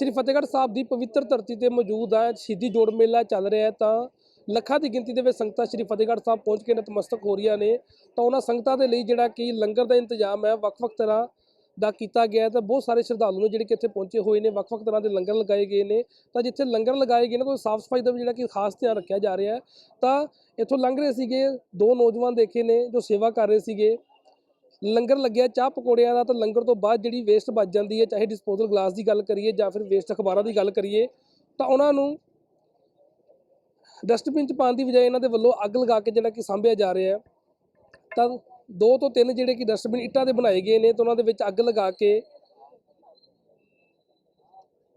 ਸ਼੍ਰੀ ਫਤਿਹਗੜ੍ਹ ਸਾਹਿਬ ਦੀ ਪਵਿੱਤਰ ਧਰਤੀ ਤੇ ਮੌਜੂਦ ਹੈ ਸ਼ਹੀਦੀ ਜੋੜ ਮੇਲਾ ਚੱਲ ਰਿਹਾ ਹੈ ਤਾਂ ਲੱਖਾਂ ਦੀ ਗਿਣਤੀ ਦੇ ਵਿੱਚ ਸੰਗਤਾਂ ਸ਼੍ਰੀ ਫਤਿਹਗੜ੍ਹ ਸਾਹਿਬ ਪਹੁੰਚ ਕੇ ਨਤਮਸਤਕ ਹੋ ਰਹੀਆਂ ਨੇ। ਤਾਂ ਉਹਨਾਂ ਸੰਗਤਾਂ ਦੇ ਲਈ ਜਿਹੜਾ ਕਿ ਲੰਗਰ ਦਾ ਇੰਤਜ਼ਾਮ ਹੈ, ਵੱਖ-ਵੱਖ ਤਰ੍ਹਾਂ ਦਾ ਕੀਤਾ ਗਿਆ ਤਾਂ ਬਹੁਤ ਸਾਰੇ ਸ਼ਰਧਾਲੂ ਨੇ ਜਿਹੜੇ ਕਿ ਇੱਥੇ ਪਹੁੰਚੇ ਹੋਏ ਨੇ, ਵੱਖ-ਵੱਖ ਤਰ੍ਹਾਂ ਦੇ ਲੰਗਰ ਲਗਾਏ ਗਏ ਨੇ। ਤਾਂ ਜਿੱਥੇ ਲੰਗਰ ਲਗਾਏ ਗਏ ਨੇ, ਤਾਂ ਸਾਫ਼ ਸਫ਼ਾਈ ਦਾ ਵੀ ਜਿਹੜਾ ਕਿ ਖਾਸ ਧਿਆਨ ਰੱਖਿਆ ਜਾ ਰਿਹਾ ਹੈ। ਤਾਂ ਇੱਥੋਂ ਲੰਘ ਰਹੇ ਸੀਗੇ ਦੋ ਨੌਜਵਾਨ ਦੇਖੇ ਨੇ ਜੋ ਸੇਵਾ ਕਰ ਰਹੇ ਸੀਗੇ। ਲੰਗਰ ਲੱਗਿਆ, ਚਾਹ ਪਕੌੜਿਆਂ ਦਾ ਤਾਂ ਲੰਗਰ ਤੋਂ ਬਾਅਦ ਜਿਹੜੀ ਵੇਸਟ ਬਚ ਜਾਂਦੀ ਹੈ, ਚਾਹੇ ਡਿਸਪੋਜ਼ਲ ਗਲਾਸ ਦੀ ਗੱਲ ਕਰੀਏ ਜਾਂ ਫਿਰ ਵੇਸਟ ਅਖਬਾਰਾਂ ਦੀ ਗੱਲ ਕਰੀਏ, ਤਾਂ ਉਹਨਾਂ ਨੂੰ ਡਸਟਬਿਨ ਚ ਪਾਉਣ ਦੀ ਬਜਾਏ ਇਹਨਾਂ ਦੇ ਵੱਲੋਂ ਅੱਗ ਲਗਾ ਕੇ ਜਿਹੜਾ ਕਿ ਸਾਂਭਿਆ ਜਾ ਰਿਹਾ ਹੈ। ਤਾਂ ਦੋ ਤੋਂ ਤਿੰਨ ਜਿਹੜੇ ਕਿ ਡਸਟਬਿਨ ਇੱਟਾਂ ਦੇ ਬਣਾਏ ਗਏ ਨੇ, ਤਾਂ ਉਹਨਾਂ ਦੇ ਵਿੱਚ ਅੱਗ ਲਗਾ ਕੇ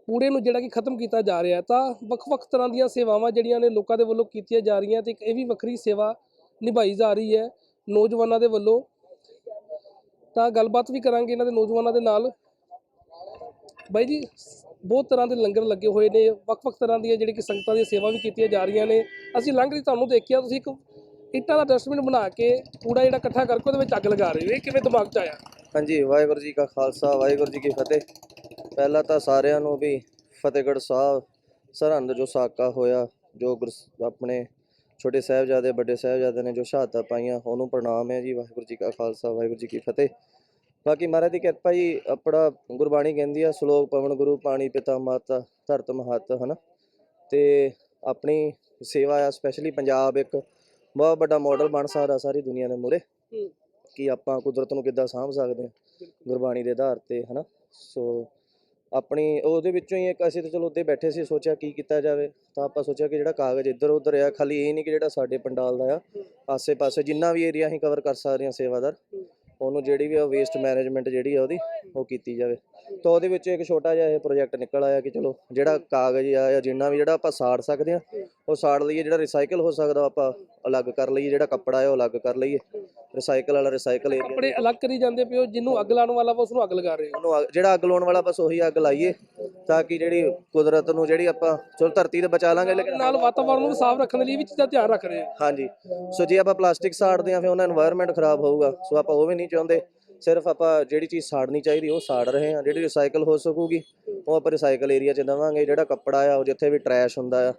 ਕੂੜੇ ਨੂੰ ਜਿਹੜਾ ਕਿ ਖਤਮ ਕੀਤਾ ਜਾ ਰਿਹਾ ਤਾਂ ਵੱਖ-ਵੱਖ ਤਰ੍ਹਾਂ ਦੀਆਂ ਸੇਵਾਵਾਂ ਜਿਹੜੀਆਂ ਨੇ ਲੋਕਾਂ ਦੇ ਵੱਲੋਂ ਕੀਤੀਆਂ ਜਾ ਰਹੀਆਂ, ਤੇ ਇੱਕ ਇਹ ਵੀ ਵੱਖਰੀ ਸੇਵਾ ਨਿਭਾਈ ਜਾ ਰਹੀ ਹੈ। ਨੌਜਵਾਨਾਂ ਦੇ ਵੱਲੋਂ ਤਾਂ ਗੱਲਬਾਤ ਵੀ ਕਰਾਂਗੇ ਇਹਨਾਂ ਦੇ ਨੌਜਵਾਨਾਂ ਦੇ ਨਾਲ। ਬਾਈ ਜੀ, ਬਹੁਤ ਤਰ੍ਹਾਂ ਦੇ ਲੰਗਰ ਲੱਗੇ ਹੋਏ ਨੇ, ਵੱਖ-ਵੱਖ ਤਰ੍ਹਾਂ ਦੀਆਂ ਜਿਹੜੀ ਕਿ ਸੰਗਤਾਂ ਦੀਆਂ ਸੇਵਾ ਵੀ ਕੀਤੀਆਂ ਜਾ ਰਹੀਆਂ ਨੇ। ਅਸੀਂ ਲੰਘ ਰਹੀ ਤੁਹਾਨੂੰ ਦੇਖਿਆ, ਤੁਸੀਂ ਇੱਕ ਇੱਟਾਂ ਦਾ ਡਸਟਬਿਨ ਬਣਾ ਕੇ ਕੂੜਾ ਜਿਹੜਾ ਇਕੱਠਾ ਕਰਕੇ ਉਹਦੇ ਵਿੱਚ ਅੱਗ ਲਗਾ ਰਹੇ ਹੋ। ਇਹ ਕਿਵੇਂ ਦਿਮਾਗ 'ਚ ਆਇਆ? ਹਾਂਜੀ, ਵਾਹਿਗੁਰੂ ਜੀ ਕਾ ਖਾਲਸਾ, ਵਾਹਿਗੁਰੂ ਜੀ ਕੀ ਫਤਿਹ। ਪਹਿਲਾਂ ਤਾਂ ਸਾਰਿਆਂ ਨੂੰ ਵੀ ਫਤਿਹਗੜ੍ਹ ਸਾਹਿਬ ਸਰਹੰਦ ਜੋ ਸਾਕਾ ਹੋਇਆ, ਜੋ ਗੁਰ- ਆਪਣੇ ਛੋਟੇ ਸਾਹਿਬਜ਼ਾਦੇ ਵੱਡੇ ਸਾਹਿਬਜ਼ਾਦੇ ਨੇ ਜੋ ਸ਼ਹਾਦਤਾਂ ਪਾਈਆਂ ਉਹਨੂੰ ਪ੍ਰਣਾਮ ਹੈ ਜੀ ਵਾਹਿਗੁਰੂ ਜੀ ਕਾ ਖਾਲਸਾ ਵਾਹਿਗੁਰੂ ਜੀ ਕੀ ਫਤਿਹ। ਬਾਕੀ ਮਹਾਰਾਜ ਦੀ ਕਿਰਪਾ ਜੀ ਆਪਣਾ ਗੁਰਬਾਣੀ ਕਹਿੰਦੀ ਆ ਸ਼ਲੋਕ ਪਵਨ ਗੁਰੂ ਪਾਣੀ ਪਿਤਾ ਮਾਤਾ ਧਰਤ ਮਹਤ ਹਨਾ? ਤੇ ਆਪਣੀ ਸੇਵਾ ਆ ਸਪੈਸ਼ਲੀ ਪੰਜਾਬ ਇੱਕ ਬਹੁਤ ਵੱਡਾ ਮਾਡਲ ਬਣ ਸਕਦਾ ਸਾਰੀ ਦੁਨੀਆ ਦੇ ਮੂਹਰੇ। ਹੂੰ। ਕਿ ਆਪਾਂ ਕੁਦਰਤ ਨੂੰ ਕਿੱਦਾਂ ਸਾਂਭ ਸਕਦੇ ਹਾਂ ਗੁਰਬਾਣੀ ਦੇ ਆਧਾਰ ਤੇ ਹਨਾ? ਸੋ ਆਪਣੀ, ਉਹਦੇ ਵਿੱਚੋਂ ਹੀ ਇੱਕ ਅਸੀਂ ਤਾਂ ਚਲੋ ਉੱਤੇ ਬੈਠੇ ਸੀ, ਸੋਚਿਆ ਕੀ ਕੀਤਾ ਜਾਵੇ। ਤਾਂ ਆਪਾਂ ਸੋਚਿਆ ਕਿ ਜਿਹੜਾ ਕਾਗਜ਼ ਇੱਧਰ ਉੱਧਰ ਆ, ਖਾਲੀ ਇਹ ਨਹੀਂ ਕਿ ਜਿਹੜਾ ਸਾਡੇ ਪੰਡਾਲ ਦਾ ਆ, ਆਸੇ-ਪਾਸੇ ਜਿੰਨਾ ਵੀ ਏਰੀਆ ਅਸੀਂ ਕਵਰ ਕਰ ਸਕਦੇ ਹਾਂ ਸੇਵਾਦਾਰ, ਉਹਨੂੰ ਜਿਹੜੀ ਵੀ ਵੇਸਟ ਮੈਨੇਜਮੈਂਟ ਜਿਹੜੀ ਆ ਉਹਦੀ, ਉਹ ਕੀਤੀ ਜਾਵੇ। ਤਾਂ ਉਹਦੇ ਵਿੱਚ ਇੱਕ ਛੋਟਾ ਜਿਹਾ ਇਹ ਪ੍ਰੋਜੈਕਟ ਨਿਕਲ ਆਇਆ ਕਿ ਚਲੋ ਜਿਹੜਾ ਕਾਗਜ਼ ਆ ਜਾਂ ਜਿੰਨਾ ਵੀ ਜਿਹੜਾ ਆਪਾਂ ਸਾੜ ਸਕਦੇ ਆ ਉਹ ਸਾੜ ਲਈਏ, ਜਿਹੜਾ ਰਿਸਾਈਕਲ ਹੋ ਸਕਦਾ ਆਪਾਂ ਅਲੱਗ ਕਰ ਲਈਏ, ਜਿਹੜਾ ਕੱਪੜਾ ਹੈ ਉਹ ਅਲੱਗ ਕਰ ਲਈਏ। ਰਿਸਾਈਕਲ ਵਾਲਾ ਰਿਸਾਈਕਲ ਏਰੀਆ ਕੱਪੜੇ ਅਲੱਗ ਕਰੀ ਜਾਂਦੇ ਪਿਓ ਜਿਹਨੂੰ ਅੱਗ ਲਾਉਣ ਵਾਲਾ ਵਾ ਉਸ ਅੱਗ ਲਗਾ ਰਹੇ ਹੋ। ਜਿਹੜਾ ਅੱਗ ਲਾਉਣ ਵਾਲਾ ਬਸ ਉਹੀ ਅੱਗ ਲਾਈਏ ਤਾਂ ਕਿ ਜਿਹੜੀ ਕੁਦਰਤ ਨੂੰ ਜਿਹੜੀ ਆਪਾਂ ਚਲੋ ਧਰਤੀ ਤੇ ਬਚਾ ਲਾਂਗੇ ਲੇਕਿਨ ਨਾਲ ਵਾਤਾਵਰਨ ਨੂੰ ਸਾਫ਼ ਰੱਖਣ ਦੇ ਲਈ ਵੀ ਚੀਜ਼ਾਂ ਧਿਆਨ ਰੱਖ ਰਹੇ ਹੋ। ਹਾਂਜੀ। ਸੋ ਜੇ ਆਪਾਂ ਪਲਾਸਟਿਕ ਸਾੜਦੇ ਆ ਫਿਰ ਉਹਨਾਂ এনवायरमेंट ਖਰਾਬ ਹੋਊਗਾ। ਸੋ ਆਪਾਂ ਉਹ ਵੀ ਨਹੀਂ ਚਾਹੁੰਦੇ। ਸਿਰਫ ਆਪਾਂ ਜਿਹੜੀ ਚੀਜ਼ ਸਾੜਨੀ ਚਾਹੀਦੀ ਉਹ ਸਾੜ ਰਹੇ ਹਾਂ। ਜਿਹੜੀ ਰਿਸਾਈਕਲ ਹੋ ਸਕੂਗੀ ਉਹ ਆਪਾਂ ਰਿਸਾਈਕਲ ਏਰੀਆ 'ਚ ਦੇਵਾਂਗੇ। ਜਿਹੜਾ ਕੱਪੜਾ ਆ ਉਹ ਜਿੱਥੇ ਵੀ ਟਰੈਸ਼ ਹੁੰਦਾ ਆ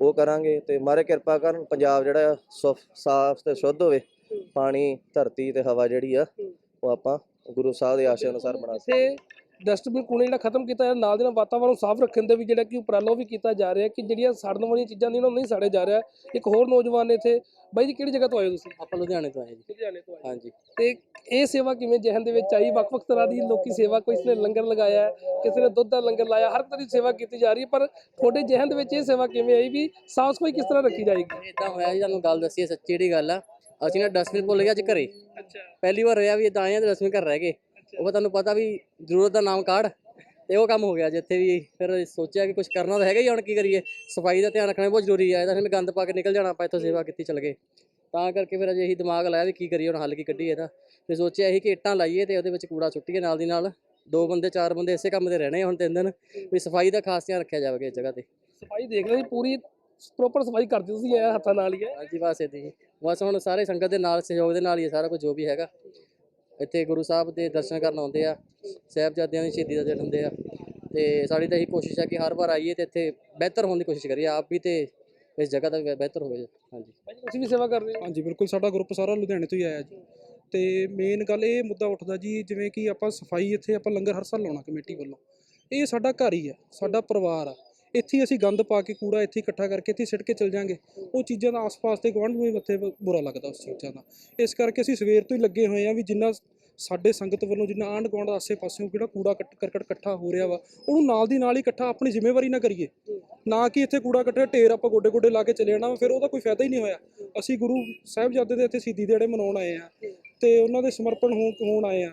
ਉਹ ਕਰਾਂਗੇ। ਤੇ ਮਾਰੇ ਕਿਰਪਾ ਕਰਨ ਪੰਜਾਬ ਜਿਹੜਾ ਆ ਸੁਫ- ਸਾਫ਼ ਤੇ ਸ਼ੁੱਧ ਹੋਵੇ। ਪਾਣੀ ਧਰਤੀ ਤੇ ਹਵਾ ਜਿਹੜੀ ਆ ਉਹ ਆਪਾਂ ਗੁਰੂ ਸਾਹਿਬ ਦੇ ਆਸ਼ੇ ਅਨੁਸਾਰ ਬਣਾ ਇੱਥੇ ਡਸਟਬਿਨ ਕੂੜੇ ਜਿਹੜਾ ਖਤਮ ਕੀਤਾ ਜਾ ਨਾਲ ਦੇ ਨਾਲ ਵਾਤਾਵਰਣ ਸਾਫ਼ ਰੱਖਣ ਦੇ ਵੀ ਜਿਹੜਾ ਕਿ ਉਪਰਾਲਾ ਉਹ ਵੀ ਕੀਤਾ ਜਾ ਰਿਹਾ ਕਿ ਜਿਹੜੀਆਂ ਸੜਨ ਵਾਲੀਆਂ ਚੀਜ਼ਾਂ ਨੇ ਉਹਨਾਂ ਨੂੰ ਨਹੀਂ ਸਾੜਿਆ ਜਾ ਰਿਹਾ। ਇੱਕ ਹੋਰ ਨੌਜਵਾਨ ਨੇ ਇੱਥੇ। ਬਾਈ ਜੀ ਕਿਹੜੀ ਜਗ੍ਹਾ ਤੋਂ ਆਏ ਹੋ ਤੁਸੀਂ? ਆਪਾਂ ਲੁਧਿਆਣੇ ਤੋਂ ਆਏ ਜੀ। ਲੁਧਿਆਣੇ ਤੋਂ ਆਏ ਹਾਂਜੀ। ਤੇ ਇਹ ਸੇਵਾ ਕਿਵੇਂ ਜਹਨ ਦੇ ਵਿੱਚ ਆਈ? ਵੱਖ-ਵੱਖ ਤਰ੍ਹਾਂ ਦੀ ਲੋਕੀ ਸੇਵਾ ਕੋਈ ਨੇ ਲੰਗਰ ਲਗਾਇਆ ਕਿਸੇ ਨੇ ਦੁੱਧ ਦਾ ਲੰਗਰ ਲਾਇਆ ਹਰ ਤਰ੍ਹਾਂ ਦੀ ਸੇਵਾ ਕੀਤੀ ਜਾ ਰਹੀ ਹੈ ਪਰ ਤੁਹਾਡੇ ਜਹਨ ਦੇ ਵਿੱਚ ਇਹ ਸੇਵਾ ਕਿਵੇਂ ਆਈ ਵੀ ਸਾਫ਼ ਸਫ਼ਾਈ ਕਿਸ ਤਰ੍ਹਾਂ ਰੱਖੀ ਜਾਏਗੀ? ਇਦਾਂ ਹੋਇਆ ਜੀ ਤੁਹਾਨੂੰ ਗੱਲ ਦੱਸੀ ਸੱਚੀ ਜਿਹੜੀ ਗੱਲ ਆ। ਅਸੀਂ ਨਾ ਡਸਟਬਿਨ ਭੁੱਲ ਗਏ ਅੱਜ ਘਰੇ। ਅੱਛਾ। ਪਹਿਲੀ ਵਾਰ ਹੋਇਆ ਵੀ ਇਦਾਂ ਆਏ ਆ ਤੇ ਡਸਟਬਿਨ ਘਰ ਰਹਿ ਗਏ। ਉਹ ਤੁਹਾਨੂੰ ਪਤਾ ਵੀ ਜ਼ਰੂਰਤ ਦਾ ਨਾਮ ਕਾਢ ਤੇ ਉਹ ਕੰਮ ਹੋ ਗਿਆ ਜਿੱਥੇ ਵੀ ਫਿਰ ਸੋਚਿਆ ਕਿ ਕੁਝ ਕਰਨਾ ਤਾਂ ਹੈਗਾ ਹੀ ਹੁਣ ਕੀ ਕਰੀਏ? ਸਫ਼ਾਈ ਦਾ ਧਿਆਨ ਰੱਖਣਾ ਬਹੁਤ ਜ਼ਰੂਰੀ ਹੈ ਇਹਦਾ ਫਿਰ ਗੰਦ ਪਾ ਕੇ ਨਿਕਲ ਜਾਣਾ ਆਪਾਂ ਇੱਥੋਂ ਸੇਵਾ ਕੀਤੀ ਚੱਲ ਗਏ। ਤਾਂ ਕਰਕੇ ਫਿਰ ਅਜੇ ਇਹੀ ਦਿਮਾਗ ਲਾਇਆ ਵੀ ਕੀ ਕਰੀਏ ਹੁਣ ਹੱਲ ਕੀ ਕੱਢੀਏ ਇਹਦਾ। ਤੇ ਸੋਚਿਆ ਇਹੀ ਕਿ ਇੱਟਾਂ ਲਾਈਏ ਤੇ ਉਹਦੇ ਵਿੱਚ ਕੂੜਾ ਸੁੱਟੀਏ ਨਾਲ ਦੀ ਨਾਲ ਦੋ ਬੰਦੇ ਚਾਰ ਬੰਦੇ ਇਸੇ ਕੰਮ ਤੇ ਰਹਿਣੇ ਹੁਣ ਤਿੰਨ ਦਿਨ ਵੀ ਸਫ਼ਾਈ ਦਾ ਖਾਸ ਧਿਆਨ ਰੱਖਿਆ ਜਾਵੇਗਾ ਇਸ ਜਗ੍ਹਾ ਤੇ। ਸਫ਼ਾਈ ਦੇਖ ਰਹੇ ਜੀ ਪੂਰੀ ਪ੍ਰੋਪਰ ਸਫ਼ਾਈ ਕਰਦੇ ਤੁਸੀਂ ਇਹ ਹੱਥਾਂ ਨਾਲ ਹੀ ਹੈ। ਹਾਂਜੀ ਬਸ ਹੀ। ਬਸ ਹੁਣ ਸਾਰੇ ਸੰਗਤ ਦੇ ਨਾਲ ਸਹਿਯੋਗ ਦੇ ਨਾਲ ਹੀ ਹੈ ਸਾਰਾ ਕੁਝ ਜੋ ਵੀ ਹੈਗਾ। ਇੱਥੇ ਗੁਰੂ ਸਾਹਿਬ ਦੇ ਦਰਸ਼ਨ ਕਰਨ ਆਉਂਦੇ ਆ ਸਾਹਿਬਜ਼ਾਦਿਆਂ ਦੀ ਸ਼ਹੀਦੀ ਦਾ ਦਿਨ ਹੁੰਦੇ ਆ। ਤੇ ਸਾਡੀ ਤਾਂ ਇਹੀ ਕੋਸ਼ਿਸ਼ ਹੈ ਕਿ ਹਰ ਵਾਰ ਆਈਏ ਤੇ ਇੱਥੇ ਬਿਹਤਰ ਹੋਣ ਦੀ ਕੋਸ਼ਿਸ਼ ਕਰੀਏ। ਆਪ ਵੀ ਤੇ ਇਸ ਜਗ੍ਹਾ ਦਾ ਵੀ ਬਿਹਤਰ ਹੋਵੇ। ਹਾਂਜੀ। ਜੀ ਤੁਸੀਂ ਵੀ ਸੇਵਾ ਕਰ ਰਹੇ ਹੋ? ਹਾਂਜੀ ਬਿਲਕੁਲ। ਸਾਡਾ ਗਰੁੱਪ ਸਾਰਾ ਲੁਧਿਆਣੇ ਤੋਂ ਹੀ ਆਇਆ ਜੀ। ਤੇ ਮੇਨ ਗੱਲ ਇਹ ਮੁੱਦਾ ਉੱਠਦਾ ਜੀ ਜਿਵੇਂ ਕਿ ਆਪਾਂ ਸਫ਼ਾਈ ਇੱਥੇ ਆਪਾਂ ਲੰਗਰ ਹਰ ਸਾਲ ਲਾਉਣਾ ਕਮੇਟੀ ਵੱਲੋਂ। ਇਹ ਸਾਡਾ ਘਰ ਹੀ ਆ ਸਾਡਾ ਪਰਿਵਾਰ ਆ। ਇੱਥੇ ਹੀ ਅਸੀਂ ਗੰਦ ਪਾ ਕੇ, ਕੂੜਾ ਇੱਥੇ ਇਕੱਠਾ ਕਰਕੇ ਇੱਥੇ ਸਿੱਟ ਕੇ ਚਲ ਜਾਂਗੇ। ਉਹ ਚੀਜ਼ਾਂ ਦਾ ਆਸ-ਪਾਸ ਦੇ ਗੁਆਂਢ ਨੂੰ ਵੀ ਮੱਥੇ ਬੁਰਾ ਲੱਗਦਾ ਉਸ ਚੀਜ਼ਾਂ ਦਾ। ਇਸ ਕਰਕੇ ਅਸੀਂ ਸਵੇਰ ਤੋਂ ਹੀ ਲੱਗੇ ਹੋਏ ਆ ਵੀ ਜਿੰਨਾ ਸਾਡੇ ਸੰਗਤ ਵੱਲੋਂ ਜਿੰਨਾ ਆਂਢ ਗੁਆਂਢ ਆਸੇ ਪਾਸਿਓਂ ਕਿਹੜਾ ਕੂੜਾ ਕੱਟ- ਕਰਕਟ ਇਕੱਠਾ ਹੋ ਰਿਹਾ ਵਾ, ਉਹਨੂੰ ਨਾਲ ਦੀ ਨਾਲ ਹੀ ਇਕੱਠਾ ਆਪਣੀ ਜ਼ਿੰਮੇਵਾਰੀ ਨਾ ਕਰੀਏ। ਨਾ ਕਿ ਇੱਥੇ ਕੂੜਾ ਇਕੱਠਾ ਢੇਰ ਆਪਾਂ ਗੋਡੇ ਗੋਡੇ ਲਾ ਕੇ ਚਲੇ ਜਾਣਾ ਫਿਰ ਉਹਦਾ ਕੋਈ ਫਾਇਦਾ ਹੀ ਨਹੀਂ ਹੋਇਆ। ਅਸੀਂ ਗੁਰੂ ਸਾਹਿਬਜ਼ਾਦੇ ਦੇ ਇੱਥੇ ਸ਼ਹੀਦੀ ਦਿਹਾੜੇ ਮਨਾਉਣ ਆਏ ਆ ਤੇ ਉਹਨਾਂ ਦੇ ਸਮਰਪਣ ਹੋਣ ਹੋਣ ਆਏ ਆ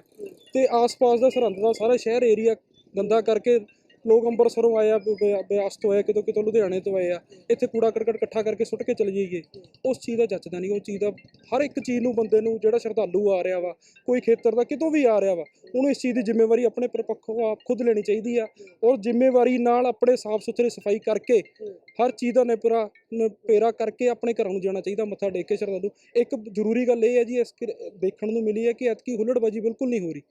ਤੇ ਆਸ-ਪਾਸ ਦਾ ਸਰਹੰਦ ਦਾ ਸਾਰਾ ਸ਼ਹਿਰ ਏਰੀਆ ਗੰਦਾ ਕਰਕੇ ਲੋਕ ਅੰਮ੍ਰਿਤਸਰੋਂ ਆਏ ਆ, ਬ- ਬ- ਬਿਆਸ ਤੋਂ ਆਏ ਕਿਤੋਂ ਕਿਤੋਂ ਲੁਧਿਆਣੇ ਤੋਂ ਆਏ ਆ, ਇੱਥੇ ਕੂੜਾ ਕਰਕਟ ਇਕੱਠਾ ਕਰਕੇ ਸੁੱਟ ਕੇ ਚਲੇ ਜਾਈਏ। ਉਸ ਚੀਜ਼ ਦਾ ਜੱਚਦਾ ਨਹੀਂ, ਉਹ ਚੀਜ਼ ਦਾ ਹਰ ਇੱਕ ਚੀਜ਼ ਨੂੰ ਬੰਦੇ ਨੂੰ ਜਿਹੜਾ ਸ਼ਰਧਾਲੂ ਆ ਰਿਹਾ ਵਾ, ਕੋਈ ਖੇਤਰ ਦਾ ਕਿਤੋਂ ਵੀ ਆ ਰਿਹਾ ਵਾ, ਉਹਨੂੰ ਇਸ ਚੀਜ਼ ਦੀ ਜ਼ਿੰਮੇਵਾਰੀ ਆਪਣੇ ਪਰਪੱਖੋਂ, ਆਪ ਖੁਦ ਲੈਣੀ ਚਾਹੀਦੀ ਆ ਔਰ ਜ਼ਿੰਮੇਵਾਰੀ ਨਾਲ ਆਪਣੇ ਸਾਫ਼ ਸੁਥਰੇ ਸਫ਼ਾਈ ਕਰਕੇ ਹਰ ਚੀਜ਼ ਦਾ ਨਿਪਰਾ, ਨਪੇਰਾ ਕਰਕੇ ਆਪਣੇ ਘਰਾਂ ਨੂੰ ਜਾਣਾ ਚਾਹੀਦਾ, ਮੱਥਾ ਟੇਕ ਕੇ ਸ਼ਰਧਾਲੂ। ਇੱਕ ਜ਼ਰੂਰੀ ਗੱਲ ਇਹ ਹੈ ਜੀ, ਇਸ ਕਿ- ਦੇਖਣ ਨੂੰ ਮਿਲੀ ਹੈ ਕਿ ਐਤਕੀ ਹੁੱਲੜਬਾਜੀ ਬਿਲਕੁਲ ਨਹੀਂ ਹੋ ਰਹੀ।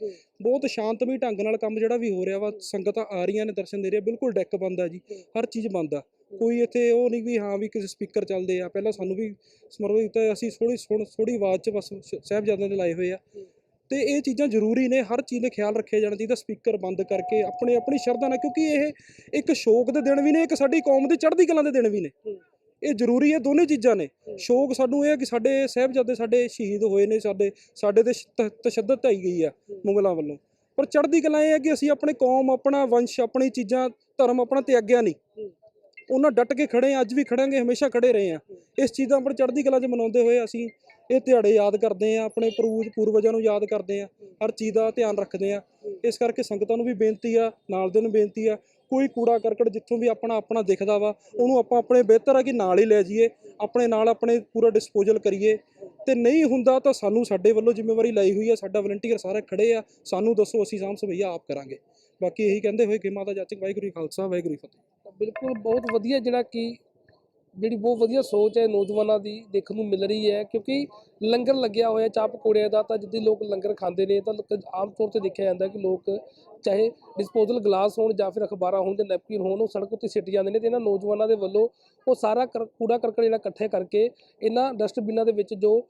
ਬਹੁਤ ਸ਼ਾਂਤਮਈ ਢੰਗ ਨਾਲ ਕੰਮ ਜਿਹੜਾ ਵੀ ਹੋ ਰਿਹਾ ਵਾ, ਸੰਗਤਾਂ ਆ ਰਹੀਆਂ ਨੇ ਦਰਸ਼ਨ ਦੇ ਰਹੇ ਬਿਲਕੁਲ ਡੈਕ ਬੰਦ ਆ ਜੀ ਹਰ ਚੀਜ਼ ਬੰਦ ਆ। ਕੋਈ ਇੱਥੇ ਉਹ ਨਹੀਂ ਵੀ ਹਾਂ ਵੀ ਕਿਸੇ ਸਪੀਕਰ ਚੱਲਦੇ ਆ ਪਹਿਲਾਂ ਸਾਨੂੰ ਵੀ ਸਮਰਪਿਤ ਕੀਤਾ ਅਸੀਂ ਥੋੜੀ ਥੋੜੀ ਆਵਾਜ਼ 'ਚ ਬਸ ਸਾਹਿਬਜ਼ਾਦਿਆਂ ਦੇ ਲਾਏ ਹੋਏ ਆ। ਤੇ ਇਹ ਚੀਜ਼ਾਂ ਜ਼ਰੂਰੀ ਨੇ ਹਰ ਚੀਜ਼ ਦਾ ਖਿਆਲ ਰੱਖਿਆ ਜਾਣਾ ਚਾਹੀਦਾ ਸਪੀਕਰ ਬੰਦ ਕਰਕੇ ਆਪਣੇ ਆਪਣੀ ਸ਼ਰਧਾ ਨਾਲ ਕਿਉਂਕਿ ਇਹ ਇੱਕ ਸ਼ੋਕ ਦੇ ਦਿਨ ਵੀ ਨੇ ਇੱਕ ਸਾਡੀ ਕੌਮ ਦੀ ਚੜ੍ਹਦੀ ਕਲਾਂ ਦੇ ਦਿਨ ਵੀ ਨੇ। ਇਹ ਜ਼ਰੂਰੀ ਹੈ ਦੋਨੇ ਚੀਜ਼ਾਂ ਨੇ। ਸ਼ੋਕ ਸਾਨੂੰ ਇਹ ਹੈ ਕਿ ਸਾਡੇ ਸਾਹਿਬਜ਼ਾਦੇ ਸਾਡੇ ਸ਼ਹੀਦ ਹੋਏ ਨੇ ਸਾਡੇ ਸਾਡੇ ਤ- ਤਸ਼ੱਦਦ ਢਾਈ ਗਈ ਆ ਮੁਗਲਾਂ ਵੱਲੋਂ। ਪਰ ਚੜ੍ਹਦੀ ਕਲਾ ਇਹ ਹੈ ਕਿ ਅਸੀਂ ਆਪਣੇ ਕੌਮ ਆਪਣਾ ਵੰਸ਼ ਆਪਣੀ ਚੀਜ਼ਾਂ ਧਰਮ ਆਪਣਾ ਤਿਆਗਿਆ ਨਹੀਂ। ਉਹਨਾਂ ਡਟ ਕੇ ਖੜੇ ਆ ਅੱਜ ਵੀ ਖੜਾਂਗੇ ਹਮੇਸ਼ਾ ਖੜੇ ਰਹੇ ਆ ਇਸ ਚੀਜ਼ ਆਪਾਂ ਚੜ੍ਹਦੀ ਕਲਾ 'ਚ ਮਨਾਉਂਦੇ ਹੋਏ ਅਸੀਂ ਇਹ ਦਿਹਾੜੇ ਯਾਦ ਕਰਦੇ ਆ ਆਪਣੇ ਪੂਰਵਜ ਪੂਰਵਜਾਂ ਨੂੰ ਯਾਦ ਕਰਦੇ ਆ ਹਰ ਚੀਜ਼ ਦਾ ਧਿਆਨ ਰੱਖਦੇ ਆ ਇਸ ਕਰਕੇ ਸੰਗਤਾਂ ਨੂੰ ਵੀ ਬੇਨਤੀ ਆ ਨਾਲ ਦੇ ਨੂੰ ਬੇਨਤੀ ਆ ਕੋਈ ਕੂੜਾ ਕਰਕਟ ਜਿੱਥੋਂ ਵੀ ਆਪਣਾ ਆਪਣਾ ਦਿਖਦਾ ਵਾ ਉਹਨੂੰ ਆਪਾਂ ਆਪਣੇ ਬਿਹਤਰ ਆ ਕਿ ਨਾਲ ਹੀ ਲੈ ਜਾਈਏ ਆਪਣੇ ਨਾਲ ਆਪਣੇ ਪੂਰਾ ਡਿਸਪੋਜ਼ਲ ਕਰੀਏ। ਤੇ ਨਹੀਂ ਹੁੰਦਾ ਤਾਂ ਸਾਨੂੰ ਸਾਡੇ ਵੱਲੋਂ ਜ਼ਿੰਮੇਵਾਰੀ ਲਈ ਹੋਈ ਆ, ਸਾਡਾ ਵਲੰਟੀਅਰ ਸਾਰੇ ਖੜੇ ਆ, ਸਾਨੂੰ ਦੱਸੋ ਅਸੀਂ ਸਾਂਭ ਸਭਈਆ ਆਪ ਕਰਾਂਗੇ। ਬਾਕੀ ਇਹੀ ਕਹਿੰਦੇ ਹੋਏ ਕਿ ਮਾਤਾ ਜਾਚਕ ਵਾਹਿਗੁਰੂ ਜੀ ਖਾਲਸਾ, ਵਾਹਿਗੁਰੂ ਜੀ ਫਤਿਹ। ਬਿਲਕੁਲ ਬਹੁਤ ਵਧੀਆ ਜਿਹੜਾ ਕਿ ਜਿਹੜੀ ਬਹੁਤ ਵਧੀਆ ਸੋਚ ਹੈ ਨੌਜਵਾਨਾਂ ਦੀ ਦੇਖਣ ਨੂੰ ਮਿਲ ਰਹੀ ਹੈ, ਕਿਉਂਕਿ ਲੰਗਰ ਲੱਗਿਆ ਹੋਇਆ ਚਾਹ ਪਕੌੜਿਆਂ ਦਾ, ਤਾਂ ਜਿੱਦੀ ਲੋਕ ਲੰਗਰ ਖਾਂਦੇ ਨੇ, ਤਾਂ ਲੋਕ ਆਮ ਤੌਰ ਤੇ ਦੇਖਿਆ ਜਾਂਦਾ ਕਿ ਲੋਕ ਚਾਹੇ ਡਿਸਪੋਜ਼ਲ ਗਲਾਸ ਹੋਣ ਜਾਂ ਫਿਰ ਅਖਬਾਰਾਂ ਹੋਣ ਜਾਂ ਨੈਪਕਿਨ ਹੋਣ, ਉਹ ਸੜਕ ਉੱਤੇ ਸਿੱਟ ਜਾਂਦੇ ਨੇ ਤੇ ਇਹਨਾਂ ਨੌਜਵਾਨਾਂ ਦੇ ਵੱਲੋਂ ਉਹ ਸਾਰਾ ਕਰ- ਕੂੜਾ ਕਰਕਟ ਜਿਹੜਾ ਇਕੱਠੇ ਕਰਕੇ ਇਹਨਾਂ ਡਸਟਬਿਨਾਂ ਦੇ ਵਿੱਚ ਜੋ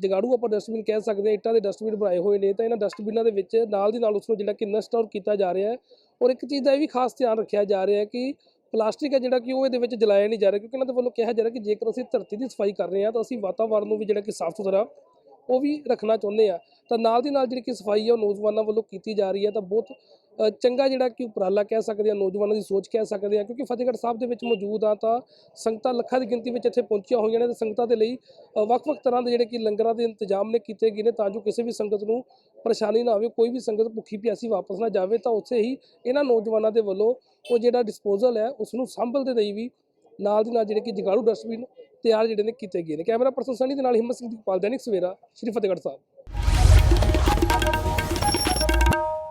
ਜਗਾੜੂ ਆਪਾਂ ਡਸਟਬਿਨ ਕਹਿ ਸਕਦੇ ਹਾਂ, ਇੱਟਾਂ ਦੇ ਡਸਟਬਿਨ ਬਣਾਏ ਹੋਏ ਨੇ, ਤਾਂ ਇਹਨਾਂ ਡਸਟਬਿਨਾਂ ਦੇ ਵਿੱਚ ਨਾਲ ਦੀ ਨਾਲ ਉਸ ਨੂੰ ਜਿਹੜਾ ਕਿ ਨਸ਼ਟ ਆਊਟ ਕੀਤਾ ਜਾ ਰਿਹਾ ਹੈ। ਔਰ ਇੱਕ ਚੀਜ਼ ਦਾ ਇਹ ਵੀ ਖਾਸ ਧਿਆਨ ਰੱਖਿਆ ਜਾ ਰਿਹਾ ਹੈ ਕਿ ਪਲਾਸਟਿਕ ਹੈ ਜਿਹੜਾ ਕਿ ਉਹ ਇਹਦੇ ਵਿੱਚ ਜਲਾਇਆ ਨਹੀਂ ਜਾ ਰਿਹਾ ਕਿਉਂਕਿ ਇਹਨਾਂ ਦੇ ਵੱਲੋਂ ਕਿਹਾ ਜਾ ਰਿਹਾ ਕਿ ਜੇਕਰ ਅਸੀਂ ਧਰਤੀ ਦੀ ਸਫ਼ਾਈ ਕਰ ਰਹੇ ਹਾਂ ਤਾਂ ਅਸੀਂ ਵਾਤਾਵਰਣ ਨੂੰ ਵੀ ਜਿਹੜਾ ਕਿ ਸਾਫ਼ ਸੁਥਰਾ ਉਹ ਵੀ ਰੱਖਣਾ ਚਾਹੁੰਦੇ ਆ ਤਾਂ ਨਾਲ ਦੀ ਨਾਲ ਜਿਹੜੀ ਕਿ ਸਫ਼ਾਈ ਹੈ ਉਹ ਨੌਜਵਾਨਾਂ ਵੱਲੋਂ ਕੀਤੀ ਜਾ ਰਹੀ ਹੈ ਤਾਂ ਬਹੁਤ ਚੰਗਾ ਜਿਹੜਾ ਕਿ ਉਪਰਾਲਾ ਕਹਿ ਸਕਦੇ ਆ ਨੌਜਵਾਨਾਂ ਦੀ ਸੋਚ ਕਹਿ ਸਕਦੇ ਆ ਕਿਉਂਕਿ ਫਤਿਹਗੜ੍ਹ ਸਾਹਿਬ ਦੇ ਵਿੱਚ ਮੌਜੂਦ ਆ ਤਾਂ ਸੰਗਤਾਂ ਲੱਖਾਂ ਦੀ ਗਿਣਤੀ ਵਿੱਚ ਇੱਥੇ ਪਹੁੰਚੀਆਂ ਹੋਈਆਂ ਨੇ ਤੇ ਸੰਗਤਾਂ ਦੇ ਲਈ ਵੱਖ-ਵੱਖ ਤਰ੍ਹਾਂ ਦੇ ਜਿਹੜੇ ਕਿ ਲੰਗਰਾਂ ਦੇ ਇੰਤਜ਼ਾਮ ਨੇ ਕੀਤੇ ਗਏ ਨੇ ਤਾਂ ਜੋ ਕਿਸੇ ਵੀ ਸੰਗਤ ਨੂੰ ਪਰੇਸ਼ਾਨੀ ਨਾ ਆਵੇ, ਕੋਈ ਵੀ ਸੰਗਤ ਭੁੱਖੀ ਪਿਆਸੀ ਵਾਪਸ ਨਾ ਜਾਵੇ, ਤਾਂ ਉੱਥੇ ਹੀ ਇਹਨਾਂ ਨੌਜਵਾਨਾਂ ਦੇ ਵੱਲੋਂ ਉਹ ਜਿਹੜਾ ਡਿਸਪੋਜ਼ਲ ਹੈ ਉਸ ਨੂੰ ਸੰਭਲ ਦੇ ਲਈ ਵੀ ਨਾਲ ਦੀ ਨਾਲ ਜਿਹੜੇ ਕਿ ਜਗਾੜੂ ਡਸਟਬਿਨ ਤਿਆਰ ਜਿਹੜੇ ਨੇ ਕੀਤੇ ਗਏ ਨੇ। ਕੈਮਰਾ ਪਰਸਨ ਸਨੀ ਦੇ ਨਾਲ ਹਿੰਮਤ ਸਿੰਘ ਦੀਪਾਲ ਦੈਨਿਕ ਸਵੇਰਾ, ਸ਼੍ਰੀ ਫਤਿਹਗੜ੍ਹ ਸਾਹਿਬ।